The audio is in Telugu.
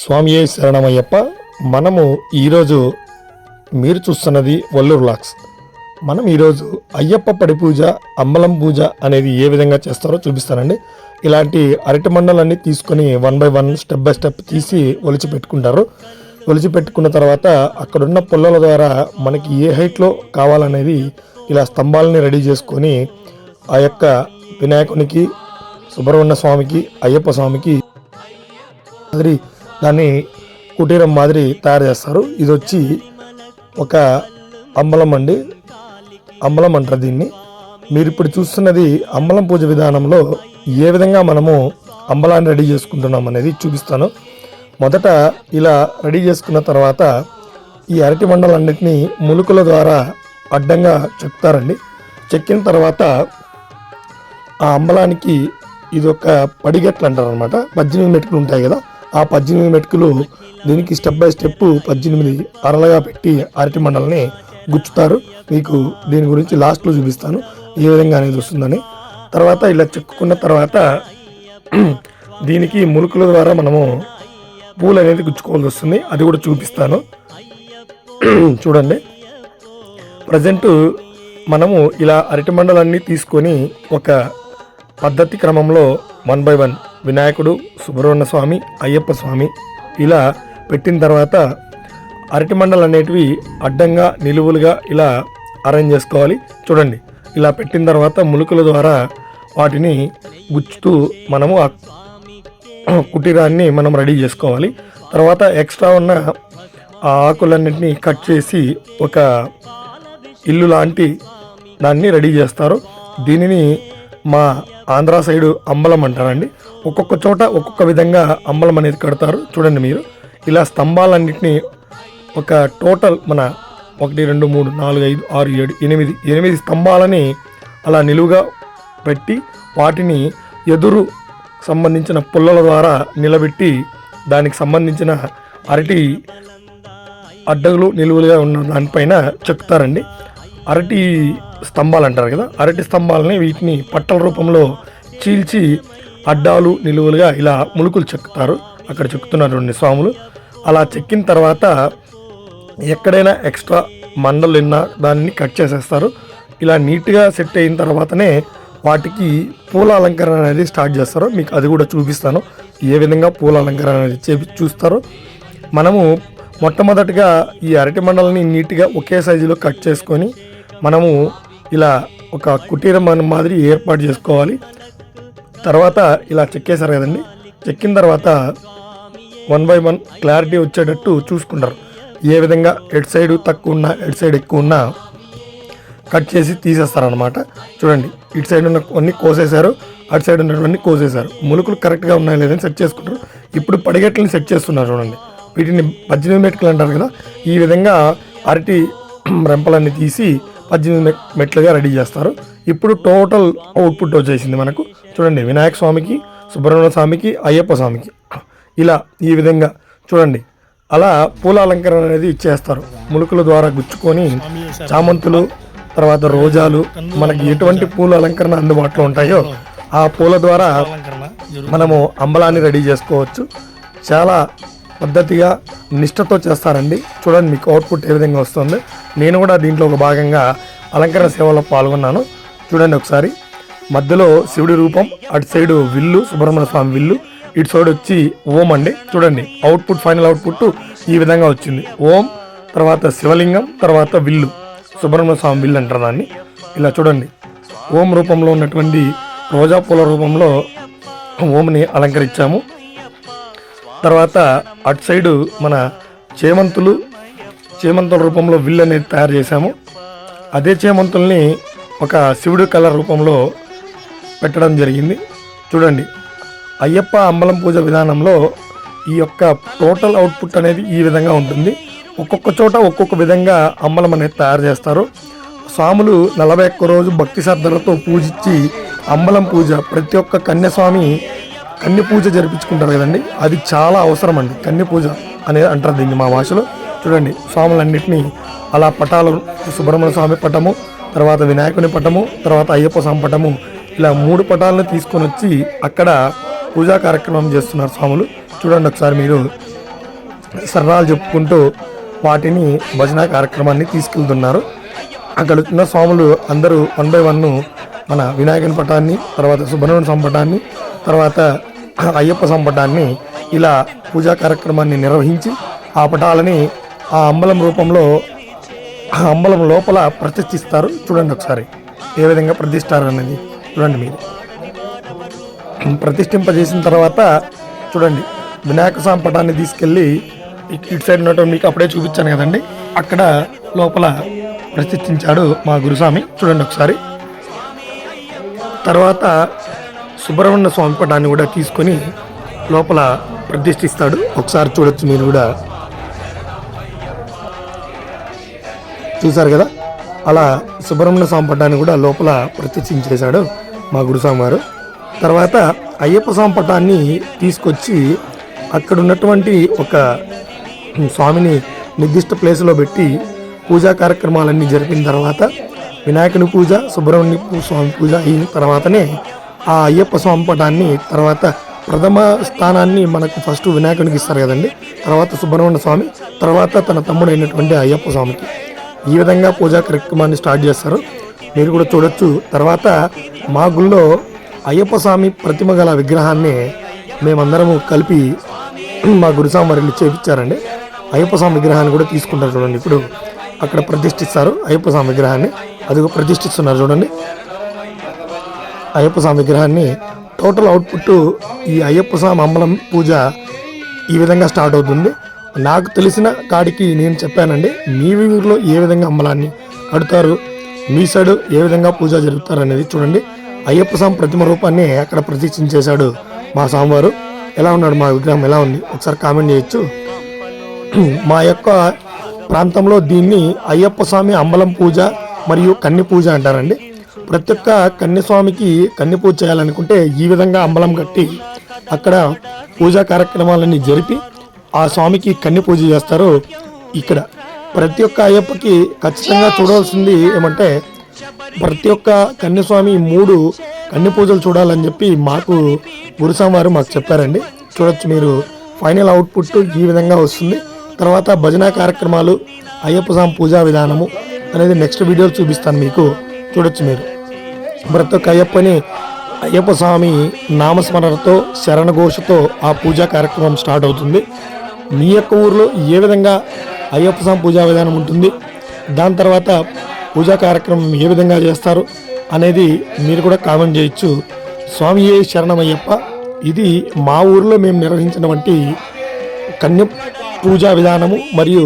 స్వామియే శరణమయ్యప్ప మనము ఈరోజు మీరు చూస్తున్నది వల్లూరు లాక్స్. మనం ఈరోజు అయ్యప్ప పడి పూజ అమ్మలం పూజ అనేది ఏ విధంగా చేస్తారో చూపిస్తానండి. ఇలాంటి అరటి మండలన్నీ తీసుకొని one by one step by step తీసి ఒలిచి పెట్టుకుంటారు. ఒలిచి పెట్టుకున్న తర్వాత అక్కడున్న పుల్లల ద్వారా మనకి ఏ హైట్లో కావాలనేది ఇలా స్తంభాలని రెడీ చేసుకొని ఆ యొక్క వినాయకునికి సుబ్రహ్మణ్య స్వామికి అయ్యప్ప స్వామికి మాదిరి దాన్ని కుటీరం మాదిరి తయారు చేస్తారు. ఇది వచ్చి ఒక అంబలం అండి. అంబలం అంటారు దీన్ని. మీరు ఇప్పుడు చూస్తున్నది అంబలం పూజ విధానంలో ఏ విధంగా మనము అంబలాన్ని రెడీ చేసుకుంటున్నాం అనేది చూపిస్తాను. మొదట ఇలా రెడీ చేసుకున్న తర్వాత ఈ అరటి మండలన్నింటినీ ములుకుల ద్వారా అడ్డంగా చెక్తారండి. చెక్కిన తర్వాత ఆ అంబలానికి ఇది ఒక పడిగట్లు అంటారు అనమాట పద్దెనిమిది మెట్లు ఉంటాయి కదా. ఆ పద్దెనిమిది మెటుకులు దీనికి స్టెప్ బై స్టెప్ పద్దెనిమిది అరలుగా పెట్టి అరటి మండలని గుచ్చుతారు. మీకు దీని గురించి లాస్ట్లో చూపిస్తాను. ఏ విధంగా అనేది వస్తుందని. తర్వాత ఇలా చెక్కుకున్న తర్వాత దీనికి ములుకుల ద్వారా మనము పూలు అనేది గుచ్చుకోవాల్సి వస్తుంది. అది కూడా చూపిస్తాను. చూడండి. ప్రజెంట్ మనము ఇలా అరటి మండలన్నీ తీసుకొని ఒక పద్ధతి క్రమంలో వన్ బై వన్ వినాయకుడు సుబ్రహ్మణ్య స్వామి అయ్యప్ప స్వామి ఇలా పెట్టిన తర్వాత అరటి మండలు అనేటివి అడ్డంగా నిలువులుగా ఇలా అరేంజ్ చేసుకోవాలి. చూడండి ఇలా పెట్టిన తర్వాత ములుకుల ద్వారా వాటిని గుచ్చుతూ మనము ఆ కుటీరాన్ని మనం రెడీ చేసుకోవాలి. తర్వాత ఎక్స్ట్రా ఉన్న ఆ ఆకులన్నింటినీ కట్ చేసి ఒక ఇల్లు లాంటి దాన్ని రెడీ చేస్తారు. దీనిని మా ఆంధ్ర సైడు అంబలం అంటారండి. ఒక్కొక్క చోట ఒక్కొక్క విధంగా అంబలం అనేది కడతారు. చూడండి మీరు. ఇలా స్తంభాలన్నింటినీ ఒక టోటల్ మన ఒకటి రెండు మూడు నాలుగు ఐదు ఆరు ఏడు ఎనిమిది ఎనిమిది స్తంభాలని అలా నిలువుగా పెట్టి వాటిని ఎదురు సంబంధించిన పుల్లల ద్వారా నిలబెట్టి దానికి సంబంధించిన అరటి అడ్డగులు నిలువులుగా ఉన్న దానిపైన చెక్కుతారండి. అరటి స్తంభాలు అంటారు కదా అరటి స్తంభాలని వీటిని పట్టల రూపంలో చీల్చి అడ్డాలు నిలువులుగా ఇలా ములుకులు చెక్కుతారు. అక్కడ చెక్కుతున్నారు రెండు స్వాములు. అలా చెక్కిన తర్వాత ఎక్కడైనా ఎక్స్ట్రా మండలు ఉన్నా దాన్ని కట్ చేసేస్తారు. ఇలా నీట్గా సెట్ అయిన తర్వాతనే వాటికి పూల అలంకరణ అనేది స్టార్ట్ చేస్తారు. మీకు అది కూడా చూపిస్తాను. ఏ విధంగా పూల అలంకరణ అనేది చేపి చూస్తారో. మనము మొట్టమొదటిగా ఈ అరటి మండలని నీట్గా ఒకే సైజులో కట్ చేసుకొని మనము ఇలా ఒక కుటీరం మాదిరి ఏర్పాటు చేసుకోవాలి. తర్వాత ఇలా చెక్కేశారు కదండి. చెక్కిన తర్వాత వన్ బై వన్ క్లారిటీ వచ్చేటట్టు చూసుకుంటారు. ఏ విధంగా ఎడ్ సైడ్ తక్కువ ఉన్నా ఎడ్ సైడ్ ఎక్కువ ఉన్నా కట్ చేసి తీసేస్తారనమాట చూడండి ఇటు సైడ్ ఉన్న కొన్ని కోసేశారు అటు సైడ్ ఉన్నటువంటి కోసేశారు. ములుకులు కరెక్ట్గా ఉన్నాయి లేదని సెట్ చేసుకుంటారు. ఇప్పుడు పడిగట్లని సెట్ చేస్తున్నారు చూడండి. వీటిని పద్దెనిమిది మెట్టుకలు అంటారు కదా. ఈ విధంగా అరటి రెంపలన్నీ తీసి పద్దెనిమిది మెట్- మెట్లుగా రెడీ చేస్తారు. ఇప్పుడు టోటల్ అవుట్పుట్ వచ్చేసింది మనకు. చూడండి వినాయక స్వామికి సుబ్రహ్మణ్య స్వామికి అయ్యప్ప స్వామికి. ఇలా ఈ విధంగా చూడండి. అలా పూల అలంకరణ అనేది ఇచ్చేస్తారు. ములుకుల ద్వారా గుచ్చుకొని చామంతులు తర్వాత రోజాలు మనకి ఎటువంటి పూల అలంకరణ అందుబాటులో ఉంటాయో ఆ పూల ద్వారా మనము అంబలాన్ని రెడీ చేసుకోవచ్చు. చాలా పద్ధతిగా నిష్టతో చేస్తారండి. చూడండి మీకు అవుట్పుట్ ఏ విధంగా వస్తుంది. నేను కూడా దీంట్లో ఒక భాగంగా అలంకరణ సేవలో పాల్గొన్నాను. చూడండి ఒకసారి. మధ్యలో శివుడి రూపం అటు సైడు విల్లు సుబ్రహ్మణ్య స్వామి విల్లు ఇటు సైడ్ వచ్చి ఓం అండి. చూడండి అవుట్పుట్ ఫైనల్ అవుట్పుట్ ఈ విధంగా వచ్చింది. ఓం తర్వాత శివలింగం తర్వాత విల్లు. సుబ్రహ్మణ్య స్వామి విల్లు అంటారు దాన్ని. ఇలా చూడండి. ఓం రూపంలో ఉన్నటువంటి రోజా పూల రూపంలో ఓంని అలంకరించాము. తర్వాత అటు సైడు మన చేమంతులు చేమంతుల రూపంలో విల్ అనేది తయారు చేశాము. అదే చేమంతుల్ని ఒక శివుడు కలర్ రూపంలో పెట్టడం జరిగింది. చూడండి అయ్యప్ప అంబలం పూజ విధానంలో ఈ యొక్క టోటల్ అవుట్పుట్ అనేది ఈ విధంగా ఉంటుంది. ఒక్కొక్క చోట ఒక్కొక్క విధంగా అంబలం అనేది తయారు చేస్తారు. స్వాములు నలభై ఒక్క రోజు భక్తి శ్రద్ధలతో పూజించి అంబలం పూజ ప్రతి ఒక్క కన్యస్వామి కన్య పూజ జరిపించుకుంటారు కదండి? అది చాలా అవసరం అండి. కన్య పూజ అనేది అంటారు దీన్ని మా భాషలో. చూడండి స్వాములన్నింటినీ అలా పటాలు సుబ్రహ్మణ్య స్వామి పటము తర్వాత వినాయకుని పటము తర్వాత అయ్యప్ప స్వామి పటము ఇలా మూడు పటాలను తీసుకొని వచ్చి అక్కడ పూజా కార్యక్రమం చేస్తున్నారు స్వాములు. చూడండి ఒకసారి మీరు. సర్రాలు చెప్పుకుంటూ వాటిని భజన కార్యక్రమాన్ని తీసుకెళ్తున్నారు. అక్కడ ఉన్న స్వాములు అందరూ వన్ బై వన్ మన వినాయకుని పటాన్ని తర్వాత సుబ్రహ్మణ్య సంపటాన్ని తర్వాత అయ్యప్ప సంపటాన్ని ఇలా పూజా కార్యక్రమాన్ని నిర్వహించి ఆ పటాలని ఆ అంబలం రూపంలో ఆ అంబలం లోపల ప్రతిష్ఠిస్తారు. చూడండి ఒకసారి ఏ విధంగా ప్రతిష్టారు అనేది చూడండి మీరు. ప్రతిష్ఠింపజేసిన తర్వాత చూడండి వినాయక సంపటాన్ని తీసుకెళ్ళి ఇటు సైడ్ ఉండటం మీకు అప్పుడే చూపించాను కదండి. అక్కడ లోపల ప్రతిష్ఠించాడు మా గురుస్వామి. చూడండి ఒకసారి. తర్వాత సుబ్రహ్మణ్య స్వామి పటాన్ని కూడా తీసుకొని లోపల ప్రతిష్ఠిస్తాడు. ఒకసారి చూడొచ్చు మీరు కూడా. చూశారు కదా? అలా సుబ్రహ్మణ్య స్వామి పటాన్ని కూడా లోపల ప్రతిష్ఠించేశాడు మా గురుస్వామి వారు. తర్వాత అయ్యప్ప స్వామి పటాన్ని తీసుకొచ్చి అక్కడ ఉన్నటువంటి ఒక స్వామిని నిర్దిష్ట ప్లేస్లో పెట్టి పూజా కార్యక్రమాలన్నీ జరిపిన తర్వాత వినాయకుని పూజ సుబ్రహ్మణ్య స్వామి పూజ అయిన తర్వాతనే ఆ అయ్యప్ప స్వామి పటాన్ని తర్వాత ప్రథమ స్థానాన్ని మనకు ఫస్ట్ వినాయకునికి ఇస్తారు కదండి. తర్వాత సుబ్రహ్మణ్య స్వామి తర్వాత తన తమ్ముడైనటువంటి అయ్యప్ప స్వామికి. ఈ విధంగా పూజా కార్యక్రమాన్ని స్టార్ట్ చేస్తారు. మీరు కూడా చూడొచ్చు. తర్వాత మా గుళ్ళో అయ్యప్ప స్వామి ప్రతిమ గల విగ్రహాన్ని మేమందరము కలిపి మా గురుస్వామి వారికి చేపించారండి. అయ్యప్ప స్వామి విగ్రహాన్ని కూడా తీసుకుంటారు చూడండి. ఇప్పుడు అక్కడ ప్రతిష్ఠిస్తారు అయ్యప్ప స్వామి విగ్రహాన్ని. అది ప్రతిష్ఠిస్తున్నారు చూడండి. అయ్యప్ప స్వామి విగ్రహాన్ని టోటల్ అవుట్పుట్ ఈ అయ్యప్ప స్వామి అమ్మలం పూజ ఈ విధంగా స్టార్ట్ అవుతుంది. నాకు తెలిసిన కాడికి నేను చెప్పానండి మీ ఊరిలో ఏ విధంగా అమ్మలాన్ని కడతారు మీ సైడ్ ఏ విధంగా పూజ జరుపుతారు అనేది చూడండి. అయ్యప్ప స్వామి ప్రతిమ రూపాన్ని అక్కడ ప్రతిష్ఠించేశాడు మా స్వామివారు. ఎలా ఉన్నాడు మా విగ్రహం? ఎలా ఉంది? ఒకసారి కామెంట్ చేయొచ్చు. మా యొక్క ప్రాంతంలో దీన్ని అయ్యప్ప స్వామి అంబలం పూజ మరియు కన్ని పూజ అంటారండి. ప్రతి ఒక్క కన్యస్వామికి కన్ని పూజ చేయాలనుకుంటే ఈ విధంగా అంబలం కట్టి అక్కడ పూజా కార్యక్రమాలన్నీ జరిపి ఆ స్వామికి కన్య పూజ చేస్తారు ఇక్కడ. ప్రతి ఒక్క అయ్యప్పకి ఖచ్చితంగా చూడాల్సింది ఏమంటే ప్రతి ఒక్క కన్యస్వామి మూడు కన్య పూజలు చూడాలని చెప్పి మాకు గురుస్వామి వారు మాకు చెప్పారండి. చూడొచ్చు మీరు ఫైనల్ అవుట్పుట్ ఈ విధంగా వస్తుంది. తర్వాత భజన కార్యక్రమాలు అయ్యప్ప స్వామి పూజా విధానము అనేది నెక్స్ట్ వీడియోలు చూపిస్తాను మీకు. చూడొచ్చు మీరు. ప్రతి అయ్యప్పని అయ్యప్ప స్వామి నామస్మరణతో శరణఘోషతో ఆ పూజా కార్యక్రమం స్టార్ట్ అవుతుంది. మీ యొక్క ఊర్లో ఏ విధంగా అయ్యప్ప స్వామి పూజా విధానం ఉంటుంది? దాని తర్వాత పూజా కార్యక్రమం ఏ విధంగా చేస్తారు అనేది మీరు కూడా కామెంట్ చేయొచ్చు. స్వామి ఏ శరణమయ్యప్ప ఇది మా ఊర్లో మేము నిర్వహించినటువంటి కన్య పూజా విధానము మరియు